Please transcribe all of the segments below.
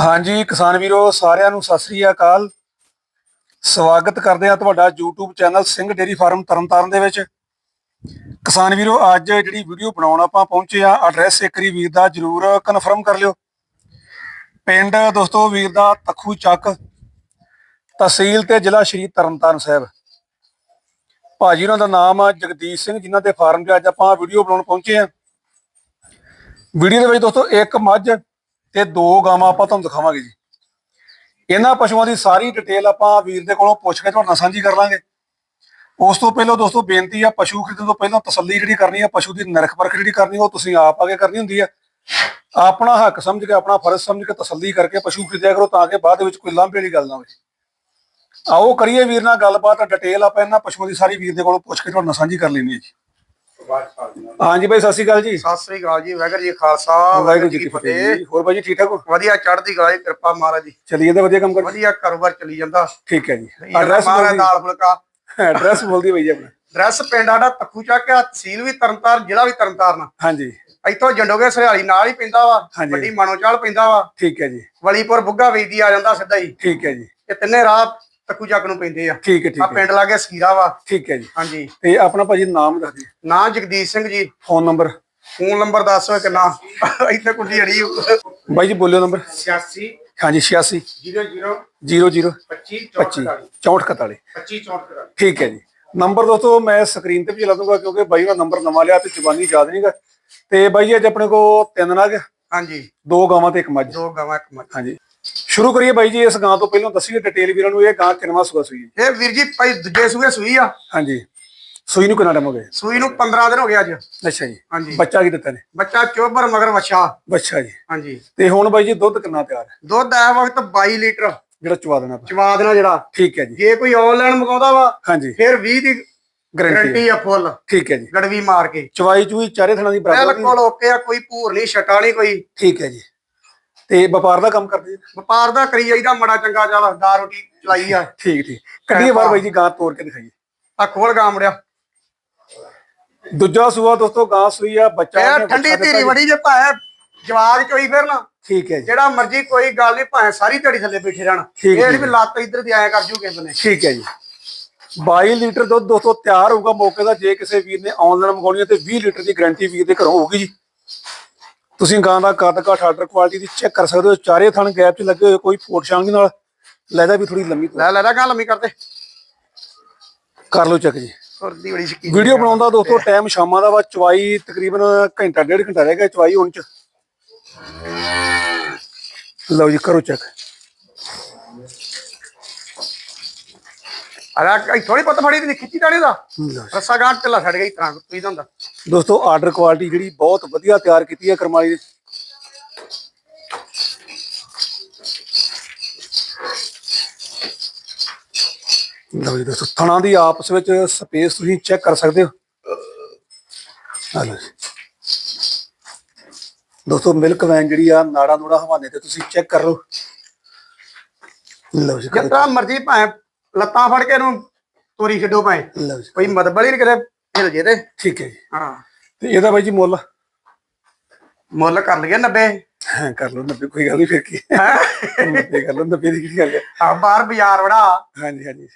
ਹਾਂਜੀ, ਕਿਸਾਨ ਵੀਰੋ, ਸਾਰਿਆਂ ਨੂੰ ਸਤਿ ਸ੍ਰੀ ਅਕਾਲ। ਸਵਾਗਤ ਕਰਦੇ ਆ ਤੁਹਾਡਾ YouTube channel Singh dairy farm Tarn Taran ਦੇ ਵਿੱਚ। ਕਿਸਾਨ ਵੀਰੋ, ਅੱਜ ਜਿਹੜੀ ਵੀਡੀਓ ਬਣਾਉਣ ਆਪਾਂ ਪਹੁੰਚੇ ਆ ਐਡਰੈਸ ਇੱਕਰੀ ਵੀਰ ਦਾ ਜਰੂਰ ਕਨਫਰਮ ਕਰ ਲਿਓ। ਪਿੰਡ ਦੋਸਤੋ, ਵੀਰ ਦਾ ਤਖੂ ਚੱਕ, ਤਹਿਸੀਲ ਤੇ ਜ਼ਿਲ੍ਹਾ ਸ਼੍ਰੀ ਤਰਨਤਾਰਨ ਸਾਹਿਬ। ਭਾਜੀ ਉਹਨਾਂ ਦਾ ਨਾਮ ਆ ਜਗਦੀਸ਼ ਸਿੰਘ, ਜਿਨ੍ਹਾਂ ਦੇ ਫਾਰਮ 'ਚ ਅੱਜ ਆਪਾਂ ਵੀਡੀਓ ਬਣਾਉਣ ਪਹੁੰਚੇ ਆ ਵੀਡੀਓ ਦੇ ਵਿੱਚ ਦੋਸਤੋ, ਇੱਕ ਮੱਝ ਤੇ ਦੋ ਗਾਵਾਂ ਆਪਾਂ ਤੁਹਾਨੂੰ ਦਿਖਾਵਾਂਗੇ ਜੀ। ਇਹਨਾਂ ਪਸ਼ੂਆਂ ਦੀ ਸਾਰੀ ਡਿਟੇਲ ਆਪਾਂ ਵੀਰ ਦੇ ਕੋਲੋਂ ਪੁੱਛ ਕੇ ਤੁਹਾਡੇ ਨਾਲ ਸਾਂਝੀ ਕਰ ਲਾਂਗੇ। ਉਸ ਤੋਂ ਪਹਿਲਾਂ ਦੋਸਤੋ ਬੇਨਤੀ ਆ, ਪਸ਼ੂ ਖਰੀਦਣ ਤੋਂ ਪਹਿਲਾਂ ਤਸੱਲੀ ਜਿਹੜੀ ਕਰਨੀ ਆ, ਪਸ਼ੂ ਦੀ ਨਰਖ ਪਰਖ ਜਿਹੜੀ ਕਰਨੀ, ਉਹ ਤੁਸੀਂ ਆਪ ਆਗੇ ਕਰਨੀ ਹੁੰਦੀ ਆ। ਆਪਣਾ ਹੱਕ ਸਮਝ ਕੇ, ਆਪਣਾ ਫਰਜ਼ ਸਮਝ ਕੇ ਤਸੱਲੀ ਕਰਕੇ ਪਸ਼ੂ ਖਰੀਦਿਆ ਕਰੋ ਤਾਂ ਕਿ ਬਾਅਦ ਦੇ ਵਿੱਚ ਕੋਈ ਲਾਂਭੇ ਵਾਲੀ ਗੱਲ ਨਾ ਹੋਵੇ। ਆਓ ਕਰੀਏ ਵੀਰ ਨਾਲ ਗੱਲਬਾਤ ਡਿਟੇਲ ਆਪਾਂ ਇਹਨਾਂ ਪਸ਼ੂਆਂ ਦੀ ਸਾਰੀ ਵੀਰ ਦੇ ਕੋਲੋਂ ਪੁੱਛ ਕੇ ਤੁਹਾਡੇ ਨਾਲ ਸਾਂਝੀ ਕਰ ਲੈਣੀ ਹੈ ਜੀ। ਹਾਂਜੀ ਬਾਈ ਸਤਿ ਸ਼੍ਰੀ ਅਕਾਲ ਜੀ। ਸਤਿ ਸ੍ਰੀ ਅਕਾਲ ਜੀ ਵਾਹਿਗੁਰੂ ਜੀ ਖਾਲਸਾ ਵਾਹਿਗੁਰੂ ਜੀ ਕੀ ਫਤਿਹ। ਜੀ। ਹੋਰ ਬਾਈ ਜੀ ਠੀਕ ਠਾਕ ਹੋ? ਵਧੀਆ ਚੜ੍ਹਦੀ ਕਲਾ ਦੀ ਕਿਰਪਾ ਮਹਾਰਾਜ ਦੀ। ਚਲੀ ਜਾਂਦਾ ਵਧੀਆ ਕੰਮ ਕਰ। ਵਧੀਆ ਕਾਰੋਬਾਰ ਚੱਲੀ ਜਾਂਦਾ। ਠੀਕ ਹੈ ਜੀ। ਐਡਰੈਸ ਮਹਾਰਾਜ ਦਾਲ ਫੁਲਕਾ। ਐਡਰੈਸ ਬੋਲਦੀ ਬਈ ਜੀ ਆਪਣਾ। ਐਡਰੈਸ ਪਿੰਡ ਸਾਡਾ ਤੱਕੂ ਚੱਕ ਆ ਤਹਿਸੀਲ ਵੀ ਤਰਨਤਾਰਨ ਜ਼ਿਲ੍ਹਾ ਵੀ ਤਰਨਤਾਰਨ। ਹਾਂਜੀ। ਇੱਥੋਂ ਜੰਡੋਗੇ ਸਰਿਆਲੀ ਨਾਲ ਹੀ ਪੈਂਦਾ ਵਾ ਹਾਂਜੀ। ਵੱਡੀ ਮਾਨੋਚਾਲ ਪੈਂਦਾ ਵਾ। ਠੀਕ ਹੈ ਜੀ। ਵਲੀਪੁਰ ਬੁੱਗਾ ਵੇਦੀ ਆ ਜਾਂਦਾ ਸਿੱਧਾ ਹੀ। ਠੀਕ ਹੈ ਜੀ। ਇਹ ਤਿੰਨੇ ਰਾਹ ਤੱਕੂ ਚੱਕ ਨੂੰ ਪੈਂਦੇ ਆ। ਠੀਕ ਹੈ ਆ ਠੀਕ ਹੈ। ਪਿੰਡ ਲਾਗੇ ਸਕੀਰਾ ਵਾ। ਠੀਕ ਹੈ ਜੀ। ਹਾਂਜੀ। ਤੇ ਆਪਣਾ ਭਾਜੀ ਨਾਮ ਦੱਸ ਦਿਓ। ਨਾਂ Jagdish Singh ji. Phone number? Phone number ਦੱਸੋ ਕਿੰਨਾ। ਇੱਥੇ ਕੁੰਡੀ ਅੜੀ ਬਾਈ ਜੀ ਬੋਲਿਓ ਨੰਬਰ। 86 ਹਾਂਜੀ 86 00 00 25 25 6441 25 64 ਠੀਕ ਹੈ ਜੀ। ਨੰਬਰ ਦੋਸਤੋ ਮੈਂ ਸਕਰੀਨ ਤੇ ਵੀ ਚਲਾ ਦੂੰਗਾ ਕਿਉਂਕਿ ਬਾਈ ਦਾ ਨੰਬਰ ਨਵਾਂ ਲਿਆ ਤੇ ਜ਼ੁਬਾਨੀ ਯਾਦ ਨਹੀਂਗਾ ਤੇ ਬਾਈ ਜੀ ਅੱਜ ਆਪਣੇ ਕੋ ਤਿੰਨ ਨਗ ਹਾਂਜੀ। ਦੋ ਗਾਵਾਂ ਤੇ ਇੱਕ ਮੱਝ। ਦੋ ਗਾਵਾਂ ਇੱਕ ਮੱਝ। ਹਾਂਜੀ। ਸ਼ੁਰੂ ਕਰੀਏ ਬਾਈ ਜੀ ਇਸ ਗਾਂ ਤੋਂ ਪਹਿਲਾਂ ਦੱਸੀਏ ਡਿਟੇਲ ਵੀਰਾਂ ਨੂੰ ਇਹ ਗਾਂ ਕਿੰਨਵਾਂ ਸੂਆ ਸੂਈ ਹੈ? ਇਹ ਵੀਰ ਜੀ ਭਾਈ ਦੂਜੇ ਸੂਏ ਸੂਈ ਆ। ਹਾਂਜੀ। ਸੂਈ ਨੂੰ ਕਿੰਨਾ ਟਾਈਮ ਹੋ ਗਿਆ? ਸੂਈ ਨੂੰ 15 ਦਿਨ ਹੋ ਗਏ ਅੱਜ। ਅੱਛਾ ਜੀ। ਹਾਂਜੀ। ਬੱਚਾ ਕੀ ਦਿੱਤਾ ਨੇ? ਬੱਚਾ ਚੋਬਰ ਮਗਰ ਵਛਾ। ਬੱਚਾ ਜੀ। ਹਾਂਜੀ। ਤੇ ਹੁਣ ਬਾਈ ਜੀ ਦੁੱਧ ਕਿੰਨਾ ਤਿਆਰ ਹੈ? ਦੁੱਧ ਆ ਵਕਤ 22 ਲੀਟਰ। ਜਿਹੜਾ ਚਵਾ ਦੇਣਾ ਆਪਾਂ। ਚਵਾ ਦੇਣਾ ਜਿਹੜਾ। ਠੀਕ ਹੈ ਜੀ। ਜੇ ਕੋਈ ਆਨਲਾਈਨ ਮੰਗਾਉਂਦਾ ਵਾ ਹਾਂਜੀ। ਫਿਰ 20 ਦੀ ਗਾਰੰਟੀ ਗਾਰੰਟੀ ਆ ਫੁੱਲ ਠੀਕ ਹੈ ਜੀ। ਗੜਵੀ ਮਾਰ ਕੇ। ਚਵਾਈ ਚੂਈ ਚਾਰੇ ਥਣਾ ਦੀ ਬਰਾਬਰ ਬਿਲਕੁਲ ਓਕੇ ਆ ਕੋਈ ਭੂਰ ਨਹੀਂ ਛਟਾ ਨਹੀਂ ਕੋਈ। ਠੀਕ ਹੈ ਜੀ। ਤੇ ਵਪਾਰ ਦਾ ਕੰਮ ਕਰਦੇ ਜੀ ਵਪਾਰ ਦਾ ਕਰੀ ਜਾਈਦਾ ਮੜਾ ਚੰਗਾ ਚੱਲ ਦਾ ਰੋਟੀ ਚਲਾਈ ਆ। ਠੀਕ ਠੀਕ। ਕੱਢੀਏ ਬਾਹਰ ਬਾਈ ਜੀ ਗਾਂ ਤੋੜ ਕੇ ਦਿਖਾਈਏ। ਆ ਖੋਲ ਗਾ ਮੁੜਿਆ ਦੂਜਾ ਸੂਆ ਦੋਸਤੋ ਗਾਂ ਸੂਈ ਆ ਬੱਚਾ ਇਹ ਉਹਨੇ ਠੰਡੀ ਬੱਚਾ ਧੀਰੀ ਵੜੀ ਜੇ ਭਾਵੇਂ ਜਵਾਜ ਚੋਈ ਫਿਰ ਨਾ। ਠੀਕ ਹੈ ਜੀ। ਜਿਹੜਾ ਮਰਜ਼ੀ ਕੋਈ ਗੱਲ ਨਹੀਂ ਭਾਵੇਂ ਸਾਰੀ ਧੜੀ ਥੱਲੇ ਬੈਠੇ ਰਹਿਣ। ਠੀਕ ਇਹ। ਨਹੀਂ ਵੀ ਲੱਤ ਇੱਧਰ ਦੀ ਆਇਆ ਕਰ ਜੂ ਕਿਸੇ ਨੇ। ਠੀਕ ਹੈ ਜੀ। 22 ਲੀਟਰ ਦੁੱਧ ਦੋਸਤੋ ਤਿਆਰ ਹੋਊਗਾ ਮੌਕੇ ਦਾ ਜੇ ਕਿਸੇ ਵੀਰ ਨੇ ਆਨਲਾਈਨ ਮੰਗਾਉਣੀ ਹੈ ਤੇ 20 ਲੀਟਰ ਦੀ ਗਾਰੰਟੀ ਵੀਰ ਦੇ ਘਰੋਂ ਹੋਊਗੀ ਜੀ। ਤੁਸੀਂ ਗਾਂ ਦਾ ਕੱਦ ਕਾਠ ਆਰਡਰ ਕੁਆਲਿਟੀ ਦੀ ਚੈੱਕ ਕਰ ਸਕਦੇ ਹੋ। ਚਾਰੇ ਥਣ ਗੈਪ 'ਚ ਲੱਗੇ ਹੋਏ ਕੋਈ ਫੋਟ ਸ਼ਾਂਗ ਨਾਲ। ਲੈਦਾ ਵੀ ਥੋੜੀ ਲੰਮੀ ਲੈ ਲੈ ਲੈ ਗੱਲ ਲੰਮੀ ਕਰਦੇ ਕਰ ਲਓ ਚੈੱਕ ਜੀ। ਸੁਰਦੀ ਬੜੀ ਸ਼ਕੀ ਵੀਡੀਓ ਬਣਾਉਂਦਾ ਦੋਸਤੋ ਟਾਈਮ ਸ਼ਾਮਾਂ ਦਾ ਵਾ ਚਵਾਈ ਤਕਰੀਬਨ ਘੰਟਾ ਡੇਢ ਘੰਟਾ ਰਹਿ ਗਿਆ ਚਵਾਈ ਹੁਣ ਚ। ਲਓ ਜੀ ਕਰੋ ਚੈੱਕ ਅਰੇ ਕੋਈ ਥੋੜੀ ਪਤ ਫੜੀ ਦੀ ਖਿੱਚੀ ਤਾਣੀ ਦਾ ਰੱਸਾ ਗਾਂਟ ਢਿੱਲਾ ਛੱਡ ਗਈ ਤਰ੍ਹਾਂ ਤੁਸੀਂ ਹੁੰਦਾ। ਦੋਸਤੋ ਆਰਡਰ ਕੁਆਲਿਟੀ ਜਿਹੜੀ ਬਹੁਤ ਵਧੀਆ ਤਿਆਰ ਕੀਤੀ ਹੈ ਕਰਮਾਲੀ ਦੇ ਲਓ ਜੀ ਦੋਸਤੋ ਥਣਾ ਦੀ ਆਪਸ ਵਿੱਚ ਸਪੇਸ ਤੁਸੀਂ ਚੈੱਕ ਕਰ ਸਕਦੇ ਹੋ। ਜੀ। ਦੋਸਤੋ ਮਿਲਕ ਵੈਨ ਜਿਹੜੀ ਆ ਨਾੜਾ ਨੂੜਾ ਹਵਾਨੇ ਤੇ ਤੁਸੀਂ ਚੈੱਕ ਕਰ ਲਓ। ਲਓ ਜੀ। ਜਿੱਦਾਂ ਮਰਜ਼ੀ ਭਾਵੇਂ ਲੱਤਾਂ ਫੜ ਕੇ ਇਹਨੂੰ ਤੋਰੀ ਛੱਡੋ ਭਾਵੇਂ। ਲਓ ਜੀ। ਕੋਈ ਮਦਬਲ ਹੀ ਨੀ ਕਿਤੇ ਹਿਲ ਜੇ ਤੇ। ਠੀਕ ਹੈ ਜੀ। ਹਾਂ। ਤੇ ਇਹਦਾ ਬਾਈ ਜੀ ਮੁੱਲ? ਮੁੱਲ ਕਰ ਲਈਏ 90 ਹਾਂ, ਕਰ ਲਓ 90 ਕੋਈ ਗੱਲ ਨਹੀਂ ਫਿਰ ਕੀ। ਹੈ? 90 ਕਰ ਲਓ 90 ਦੀ ਕੀ ਗੱਲ ਹੈ। ਆ ਬਾਹਰ ਬਾਜ਼ਾਰ ਵੜਾ। ਹਾਂਜੀ ਹਾਂਜੀ?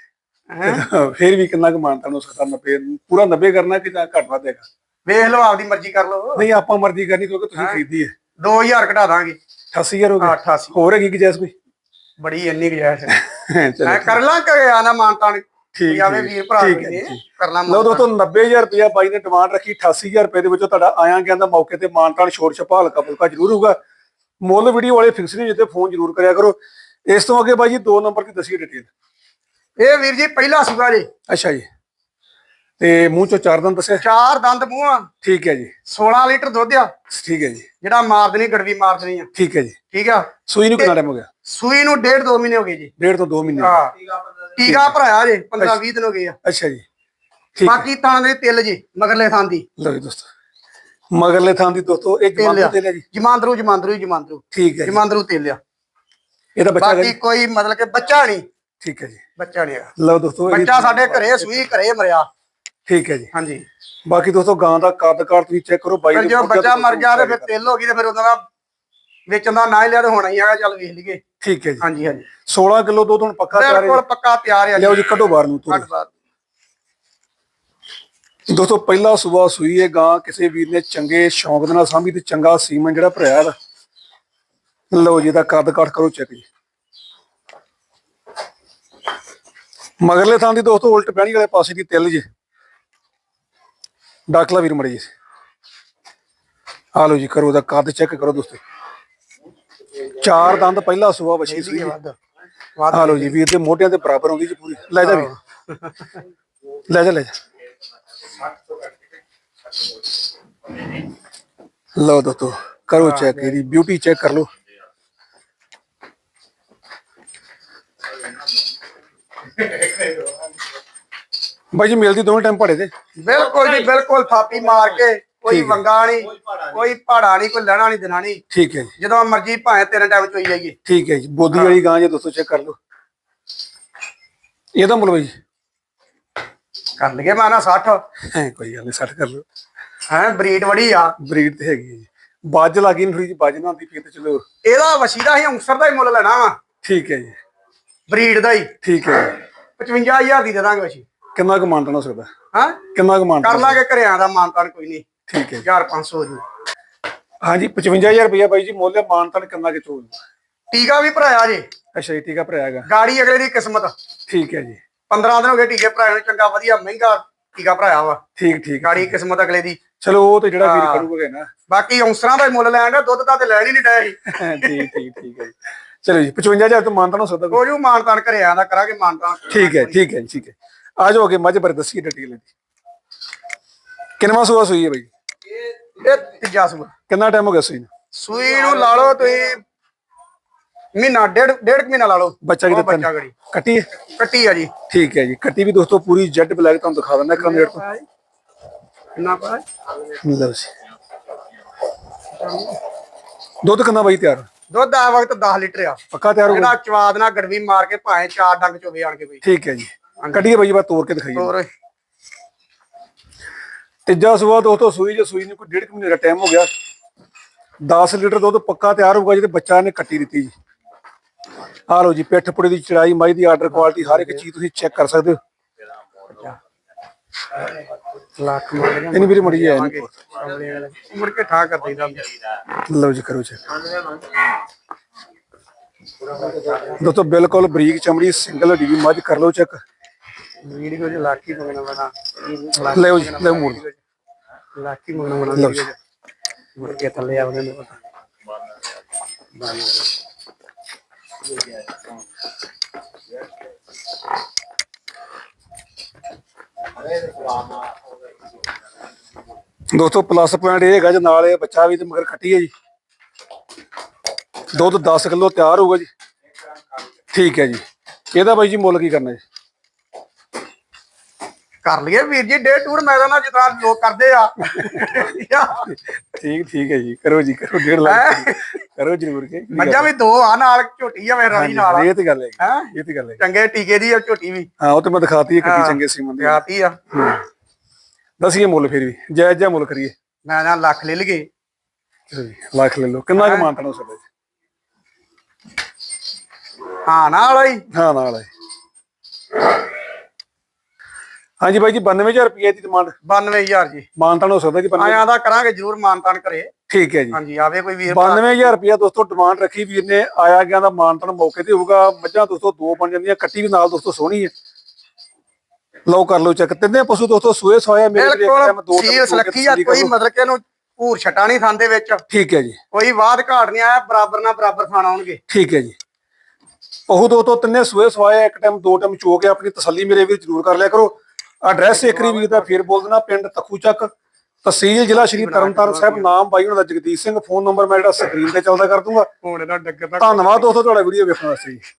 ਫਿਰ ਵੀ ਕਿੰਨਾ ਕੁ ਮਾਨਤਾ ਨੂੰ ਸਕਦਾ 90 ਪੂਰਾ 90 ਕਰਨਾ ਕਿ ਜਾਂ ਘੱਟ ਵੱਧ ਹੈਗਾ? ਵੇਖ ਲਓ ਆਪਦੀ ਮਰਜ਼ੀ ਕਰ ਲਓ। ਨਹੀਂ ਆਪਾਂ ਮਰਜ਼ੀ ਕਰਨੀ ਕਿਉਂਕਿ ਤੁਸੀਂ ਖਰੀਦੀ ਹੈ। 2000 ਘਟਾ ਦਾਂਗੇ। 88000 ਹੋ ਗਿਆ 88 ਹੋਰ ਹੈਗੀ ਕਿ ਜੈਸ ਕੋਈ? ਬੜੀ ਇੰਨੀ ਗੁਜਾਇਸ਼ ਹੈ। ਮੈਂ ਕਰ ਲਾਂ ਕਿ ਆਣਾ ਮਾਨਤਾ ਨੇ ਠੀਕ ਆਵੇ ਵੀਰ ਭਰਾ ਜੀ। ਕਰ ਲਾਂ ਲਓ ਦੋਸਤੋ 90000 ਰੁਪਇਆ ਬਾਈ ਨੇ ਡਿਮਾਂਡ ਰੱਖੀ 88000 ਰੁਪਏ ਦੇ ਵਿੱਚੋਂ ਤੁਹਾਡਾ ਆਇਆ ਗਿਆ ਦਾ ਮੌਕੇ ਤੇ ਮਾਨਤਾਨ ਛੋਟ ਛਪਾ ਹਲਕਾ ਫੁਲਕਾ ਜ਼ਰੂਰ ਹੋਊਗਾ। ਮੁੱਲ ਵੀਡੀਓ ਵਾਲੇ ਫਿਕਸ ਨਹੀਂ ਜਿੱਤੇ ਫੋਨ ਜ਼ਰੂਰ ਕਰਿਆ ਕਰੋ। ਇਸ ਤੋਂ ਅੱਗੇ ਬਾਈ ਜੀ ਦੋ ਨੰਬਰ ਦੀ ਦੱਸੀ ਡਿਟੇਲ ਇਹ ਵੀਰ ਜੀ ਪਹਿਲਾ ਸੁਗਾ ਜੀ। ਅੱਛਾ ਜੀ। ਤੇ ਮੂੰਹ ਚੋਂ ਚਾਰ ਦੰਦ ਦੱਸਿਆ? ਚਾਰ ਦੰਦ ਮੂੰਹ। ਆ ਠੀਕ ਹੈ ਜੀ। 16 ਲੀਟਰ ਦੁੱਧ ਆ। ਠੀਕ ਹੈ ਜੀ। ਜਿਹੜਾ ਮਾਰ ਦੇਣੀ ਗੜਵੀ ਮਾਰ ਦੇਣੀ ਆ। ਠੀਕ ਹੈ ਜੀ। ਠੀਕ ਆ? ਸੂਈ ਨੂੰ ਕਿੰਨਾ ਟਾਈਮ ਹੋ ਗਿਆ? ਸੂਈ ਨੂੰ ਡੇਢ ਦੋ ਮਹੀਨੇ ਹੋ ਗਏ ਜੀ। ਡੇਢ ਤੋਂ 2 ਮਹੀਨੇ ਹਾਂ ਟੀਕਾ ਭਰਾਇਆ ਜੇ 15 20 ਦਿਨ ਹੋ ਗਏ ਆ। ਅੱਛਾ ਜੀ। ਠੀਕ ਹੈ। ਬਾਕੀ ਤਾਂ ਦੇ ਤਿਲ ਜੀ ਮਗਰਲੇ ਥਾਂ ਦੀ। ਲਓ ਜੀ ਦੋਸਤੋ। ਮਗਰਲੇ ਥਾਂ ਦੀ ਦੋਸਤੋ ਇਹ ਤਿਲ ਆ। ਤੇ ਲਿਆ ਜੀ। ਜਮਾਂਦਰੂ ਜਮਾਂਦਰੂ ਜਮਾਂਦਰੂ। ਠੀਕ ਹੈ ਜੀ। ਜਮਾਂਦਰੂ ਤਿਲ ਆ। ਇਹਦਾ ਬੱਚਾ ਹੈਗਾ ਬਾਕੀ ਜੀ। ਕੋਈ ਮਤਲਬ ਕਿ ਬੱਚਾ ਨਹੀਂ। ਠੀਕ ਹੈ ਜੀ। ਬੱਚਾ ਨਹੀਂ ਹੈਗਾ। ਲਓ ਦੋਸਤੋ ਇਹ- ਬੱਚਾ ਸਾਡੇ ਘਰੇ ਸੂਈ ਘਰੇ ਮਰਿਆ। ਠੀਕ ਹੈ ਜੀ। ਹਾਂਜੀ। ਬਾਕੀ ਦੋਸਤੋ ਗਾਂ ਦਾ ਕੱਦ ਕਾਠ ਤੁਸੀਂ ਚੈੱਕ ਕਰੋ ਬਾਈ ਫਿਰ ਦੇ ਜੋ ਬੱਚਾ ਮਰ ਗਿਆ ਤੇ ਫਿਰ ਤਿਲ ਹੋ ਗਈ ਤੇ ਫਿਰ ਉਹਨਾਂ ਦਾ ਵੇਚਣ ਦਾ ਨਾ ਹੀ ਲਿਆ ਤੇ ਹੋਣਾ ਹੀ ਹੈਗਾ ਚੱਲ ਵੇਖ ਲਈਏ। ਠੀਕ ਹੈ ਜੀ। ਹਾਂਜੀ ਹਾਂਜੀ। 16 ਕਿਲੋ ਦੁੱਧ ਹੁਣ ਪੱਕਾ ਤਿਆਰ ਬਿਲਕੁਲ ਹੈ ਪੱਕਾ ਤਿਆਰ ਹੈ ਲਿਆਓ ਜੀ ਕੱਢੋ ਬਾਹਰ ਨੂੰ ਤੋਰੋ। ਬਾਅਦ ਦੋਸਤੋ ਪਹਿਲਾ ਸੂਆ ਸੂਈ ਹੈ ਗਾਂ ਕਿਸੇ ਵੀਰ ਨੇ ਚੰਗੇ ਸ਼ੌਂਕ ਦੇ ਨਾਲ ਸਾਂਭੀ ਤੇ ਚੰਗਾ ਸੀਮਨ ਜਿਹੜਾ ਭਰਿਆ ਦਾ ਲਓ ਜੀ ਦਾ ਕੱਦ ਕੱਟ ਕਰੋ ਚੈੱਕ ਜੀ। ਮਗਰਲੇ ਥਾਂ ਦੀ ਦੋਸਤੋ ਉਲਟ ਪੈਣੀ ਵਾਲੇ ਪਾਸੇ ਦੀ ਤਿਲ ਜੀ। ਡਾਕਲਾ ਵੀਰ ਮੜੀ ਜੀ। ਆ ਲਓ ਜੀ ਕਰੋ ਦਾ ਕੱਦ ਚੈੱਕ ਕਰੋ ਦੋਸਤੋ। ਚਾਰ ਦੰਦ ਪਹਿਲਾ ਸੂਆ ਵਛੀ ਵੱਧ। ਆ ਲਓ ਜੀ ਵੀਰ ਦੇ ਮੋਢਿਆਂ ਦੇ ਬਰਾਬਰ ਆਉਂਦੀ ਜੀ ਪੂਰੀ। ਲੈ ਜਾ ਵੀ ਲੈ ਜਾ ਲੈ ਜਾ। ਲਓ ਦੋਸਤੋ ਕਰੋ ਚੈੱਕ ਇਹਦੀ। ਬਿਊਟੀ ਚੈੱਕ ਕਰ ਲਓ। ਬਾਈ ਜੀ ਮਿਲਦੀ ਦੋਵੇਂ ਟਾਈਮ ਪੜੇ ਤੇ। ਬਿਲਕੁਲ ਜੀ ਬਿਲਕੁਲ। ਥਾਪੀ ਮਾਰ ਕੇ। ਕੋਈ। ਵੰਗਾ ਨਹੀਂ ਕੋਈ ਪਹਾੜਾ ਨਹੀਂ। ਕੋਈ ਲੈਣਾ ਨਹੀਂ ਦੇਣਾ ਨਹੀਂ। ਠੀਕ ਹੈ। ਜੀ ਜਦੋਂ ਮਰਜ਼ੀ ਭਾਵੇਂ ਤਿੰਨ ਟਾਈਮ ਚੋਈ ਜਾਈਏ ਠੀਕ ਹੈ ਜੀ ਬੋਦੀ ਵਾਲੀ ਗਾਂ ਜੇ ਦੋਸਤੋ ਚੈੱਕ ਕਰ ਲਓ। ਇਹਦਾ ਮੁੱਲ ਬਾਈ। ਕਰ ਲਈਏ ਮੈਂ ਨਾ 60 ਹੈ ਕੋਈ ਗੱਲ ਨਹੀਂ ਸੱਟ ਕਰ ਲਓ। ਹੈ ਬਰੀਡ ਵੜੀ ਆ। ਬਰੀਡ ਤੇ ਹੈਗੀ ਜੀ। ਬਾਜ ਲੱਗੀ ਨਹੀਂ ਥੋੜੀ ਜਿਹੀ ਬਾਜ ਨਾ ਆਉਂਦੀ ਫਿਰ ਤੇ ਚਲੋ। ਇਹਦਾ ਵਸੀ ਦਾ ਹੀ ਅੰਸਰ ਦਾ ਹੀ ਮੁੱਲ ਲੈਣਾ ਵਾ। ਠੀਕ ਹੈ ਜੀ। ਬਰੀਡ ਦਾ ਹੀ। ਠੀਕ ਹੈ। ਜੀ 55000 ਦੀ ਦੇ ਦਾਂਗੇ ਵਸੀ ਕਿੰਨਾ ਕੁ ਮਾਨਤਨ ਹੋ ਸਕਦਾ? ਹਾਂ? ਕਿੰਨਾ ਕੁ ਮਾਨਤਨ ਕਰ ਲਾਂਗੇ ਘਰਿਆਂ ਦਾ ਮਾਨਤਾਨ ਕੋਈ ਨਹੀਂ। ਠੀਕ ਹੈ ਜੀ। 1500 ਜੀ। ਹਾਂਜੀ 55000 ਰੁਪਇਆ ਬਾਈ ਜੀ ਮੁੱਲ ਹੈ, ਮਾਨਤਨ ਕਿੰਨਾ ਕਿ ਚੋਲ ਟੀਕਾ ਵੀ ਭਰਾਇਆ ਜੇ। ਅੱਛਾ ਜੀ ਠੀਕ ਆ ਭਰਿਆ ਹੈਗਾ। ਗਾੜੀ ਅਗਲੇ ਦੀ ਕਿਸਮਤ। ਠੀਕ ਹੈ ਜੀ। 15 ਦਿਨ ਹੋ ਗਏ ਟੀਕੇ ਭਰਾਏ ਨੂੰ ਚੰਗਾ ਵਧੀਆ ਮਹਿੰਗਾ ਟੀਕਾ ਭਰਾਇਆ ਵਾ। ਠੀਕ ਠੀਕ ਗਾੜੀ ਕਿਸਮਤ ਅਗਲੇ ਦੀ। ਚਲੋ ਉਹ ਤੇ ਜਿਹੜਾ ਵੀਰ ਹਾਂ। ਕਰੂਗਾ ਨਾ। ਬਾਕੀ ਔਂਸਰਾਂ ਦਾ ਹੀ ਮੁੱਲ ਲੈਣ ਦਾ ਦੁੱਧ ਦਾ ਤੇ ਲੈਣ ਹੀ ਨਹੀਂ ਡਿਆ ਸੀ। ਠੀਕ ਠੀਕ ਠੀਕ ਹੈ ਜੀ। ਚਲੋ ਜੀ 55000 ਤੋਂ ਮਾਨਤਨ ਹੋ ਸਕਦਾ ਕੋਈ? ਮਾਨਤਾਨ ਘਰਿਆਂ ਦਾ ਕਰਾਂਗੇ ਮਾਨਤਾਨ। ਠੀਕ ਹੈ ਠੀਕ ਹੈ ਠੀਕ ਹੈ। ਆ ਜਾਓ ਅੱਗੇ ਮੱਝ ਬਾਰੇ ਦੱਸੀਏ ਡਿਟੇਲ ਦੀ ਕਿੰਨਵਾਂ ਸੂਆ ਸੂਈ ਹੈ ਬਾਈ? ਇਹ ਤੀਜਾ ਸੂਆ। ਕਿੰਨਾ ਟਾਈਮ ਹੋ ਗਿਆ ਸੂਈ ਨੂੰ? ਸੂਈ ਨੂੰ ਲਾ ਲਓ ਤੁਸੀਂ ਮਹੀਨਾ ਡੇਢ ਡੇਢ ਕੁ ਮਹੀਨਾ ਲਾ ਲਓ। ਬੱਚਾ ਕਿਤੇ ਬੱਚਾ ਗੜੀ। ਕੱਟੀ ਹੈ? ਕੱਟੀ ਆ ਜੀ। ਠੀਕ ਹੈ ਜੀ। ਕੱਟੀ ਵੀ ਦੋਸਤੋ ਪੂਰੀ ਜੈਡ ਬਲੈਕ ਤੁਹਾਨੂੰ ਦਿਖਾ ਦਿੰਦਾ ਕਰਾਂ ਰੇਟ ਤੋਂ। ਕਿੰਨਾ ਪਾ ਲਓ ਜੀ। ਦੁੱਧ ਕਿੰਨਾ ਬਾਈ ਤਿਆਰ? ਦੁੱਧ ਆ ਵਕਤ 10 ਲੀਟਰ ਆ। ਪੱਕਾ ਤਿਆਰ ਹੋ ਗਿਆ? ਚਵਾਦ ਨਾਲ ਗੜਵੀ ਮਾਰ ਕੇ ਭਾਵੇਂ ਚਾਰ ਡੰਗ ਚੋਵੇ ਆਣ ਕੇ ਬਈ। ਠੀਕ ਹੈ ਜੀ। ਕੱਢੀਏ ਬਾਈ ਬਾਤ ਤੋੜ ਕੇ ਦਿਖਾਈਏ। ਤੀਜਾ ਸੂਆ ਦੋਸਤੋ ਸੂਈ ਜੇ ਸੂਈ ਨੂੰ ਕੋਈ ਡੇਢ ਮਹੀਨੇ ਦਾ ਟਾਈਮ ਹੋ ਗਿਆ। 10 ਲੀਟਰ ਦੁੱਧ ਪੱਕਾ ਤਿਆਰ ਹੋਊਗਾ ਜਿਹਦੇ ਬੱਚਾ ਨੇ ਕੱਟੀ ਦਿੱਤੀ ਜੀ। ਆ ਲਓ ਜੀ ਪਿੱਠ ਪੁੜੇ ਦੀ ਚੜਾਈ ਮਾਈ ਦੀ ਆਰਡਰ ਕੁਆਲਿਟੀ ਹਰ ਇੱਕ ਚੀਜ਼ ਤੁਸੀਂ ਚੈੱਕ ਕਰ ਸਕਦੇ ਹੋ। ਲੱਖ ਇਹਨੀ ਵੀਰੇ ਮੜੀ ਆਇਆ ਮੁੜ ਕੇ ਠਾ ਕਰ ਦਈਦਾ। ਲਓ ਜੀ ਕਰੋ ਚੈੱਕ ਦੋਸਤੋ ਬਿਲਕੁਲ ਬਰੀਕ ਚਮੜੀ ਸਿੰਗਲ ਹੱਡੀ ਦੀ ਮੱਝ ਕਰ ਲਓ ਚੈੱਕ ਦੋਸਤੋ ਪਲੱਸ ਪੁਆਇੰਟ ਇਹ ਹੈਗਾ ਜੀ ਨਾਲ ਇਹ ਬੱਚਾ ਵੀ ਤੇ ਮਗਰ ਕੱਟੀ ਹੈ ਜੀ। ਦੁੱਧ 10 ਕਿਲੋ ਤਿਆਰ ਹੋਊਗਾ ਜੀ। ਠੀਕ ਹੈ ਜੀ। ਇਹਦਾ ਬਾਈ ਜੀ ਮੁੱਲ ਕੀ ਕਰਨਾ ਜੀ? ਕਰ ਲਈਏ ਵੀਰ ਜੀ ਡੇ ਟੂਰ ਮੈਦਾਨ ਨਾਲ ਜਿੱਦਾਂ ਲੋਕ ਕਰਦੇ ਆ। ਠੀਕ ਠੀਕ ਹੈ ਜੀ ਕਰੋ ਜੀ ਕਰੋ 1.5 ਲੱਖ ਕਰੋ ਜਰੂਰ ਕੇ ਮੱਝਾਂ ਵੀ ਦੋ ਆ ਨਾਲ ਝੋਟੀ ਆ ਮੇਰਾ ਵੀ ਨਾਲ। ਇਹ ਤੇ ਗੱਲ ਹੈ। ਹੈਂ? ਇਹ ਤੇ ਗੱਲ ਹੈ। ਚੰਗੇ ਟੀਕੇ ਦੀ ਆ ਝੋਟੀ ਵੀ। ਹਾਂ ਉਹ ਤੇ ਮੈਂ ਦਿਖਾਤੀ ਹੈ ਕਿੰਨੀ ਚੰਗੇ ਸੀਮਨ ਦੀ। ਵਿਆਹਤੀ ਆ। ਦਸੀਏ ਮੁੱਲ ਫਿਰ ਵੀ। ਜਾਇਜ਼ ਜਿਹਾ ਮੁੱਲ ਕਰੀਏ। ਮੈਂ ਨਾ ਲੱਖ ਲੈ ਲਈਏ। ਜੀ ਲੱਖ ਲੈ ਲਓ। ਕਿੰਨਾ ਕੁ ਮਾਨਤਨ ਹੋ ਸਕਦਾ ਜੀ ਹਾਂ ਨਾਲ ਹੀ ਹਾਂ ਨਾਲ ਹੈ ਹਾਂਜੀ ਬਾਈ ਜੀ 92000 ਰੁਪਏ ਦੀ ਡਿਮਾਂਡ 92000 ਜੀ। ਮਾਨਤਨ ਹੋ ਸਕਦਾ ਜੀ 92 ਆਇਆਂ ਦਾ ਕਰਾਂਗੇ ਜਰੂਰ ਮਾਨਤਾਨ ਕਰੇ। ਠੀਕ ਹੈ ਜੀ। ਹਾਂਜੀ ਆਵੇ ਕੋਈ ਵੀਰ ਭਰਾ। 92000 ਰੁਪਏ ਦੋਸਤੋ ਡਿਮਾਂਡ ਰੱਖੀ ਵੀਰ ਨੇ। ਆਇਆ ਗਿਆ ਦਾ ਮਾਨਤਨ ਮੌਕੇ ਤੇ ਹੋਊਗਾ। ਮੱਝਾਂ ਦੋਸਤੋ ਦੋ ਬਣ ਜਾਂਦੀਆਂ। ਕੱਟੀ ਵੀ ਨਾਲ ਦੋਸਤੋ ਸੋਹਣੀ ਹੈ। ਲਓ ਕਰ ਲਓ ਚੈੱਕ ਤਿੰਨੇ ਪਸ਼ੂ ਦੋਸਤੋ ਸੂਏ ਸੋਇਆ ਮੇਰੇ ਕੋਲ ਦੋ ਬਿਲਕੁਲ ਟਾਈਮ ਸੀਰੀਅਸ ਸੋ ਕੇ ਲੱਖੀ ਆ ਕੋਈ। ਮਤਲਬ ਕਿ ਇਹਨੂੰ ਭੂਰ ਛਟਾ ਨਹੀਂ ਖਾਂਦੇ ਵਿੱਚ। ਠੀਕ ਹੈ ਜੀ। ਕੋਈ ਬਾਦ ਘਾਟ ਨਹੀਂ ਆਇਆ ਬਰਾਬਰ ਨਾਲ ਬਰਾਬਰ ਖਾਣ ਆਉਣਗੇ। ਠੀਕ ਹੈ ਜੀ। ਉਹ ਦੋਸਤੋ ਤਿੰਨੇ ਸੂਏ ਸਵਾਏ ਇੱਕ ਟਾਈਮ ਦੋ ਟਾਈਮ ਚੋ ਕੇ ਆਪਣੀ ਤਸੱਲੀ ਮੇਰੇ ਵੀਰ ਜ਼ਰੂਰ ਕਰ ਲਿਆ ਕਰੋ। ਐਡਰੈਸ ਏਕਰੀ ਵੀਰ ਦਾ ਫੇਰ ਬੋਲ ਦੇਣਾ ਪਿੰਡ ਤਖੂ ਚੱਕ ਤਹਿਸੀਲ ਜ਼ਿਲ੍ਹਾ ਸ਼੍ਰੀ ਤਰਨਤਾਰਨ ਸਾਹਿਬ ਨਾਮ ਬਾਈ ਉਹਨਾਂ ਦਾ ਜਗਦੀਸ਼ ਸਿੰਘ ਫੋਨ ਨੰਬਰ ਮੈਂ ਜਿਹੜਾ ਸਕਰੀਨ ਤੇ ਚੱਲਦਾ ਕਰ ਦੂੰਗਾ। ਹੁਣ ਇਹਦਾ ਡੱਗਰ ਦਾ ਧੰਨਵਾਦ ਦੋਸਤੋ ਤੁਹਾਡਾ ਵੀਡੀਓ ਵੇਖਣ ਵਾਸਤੇ ਜੀ।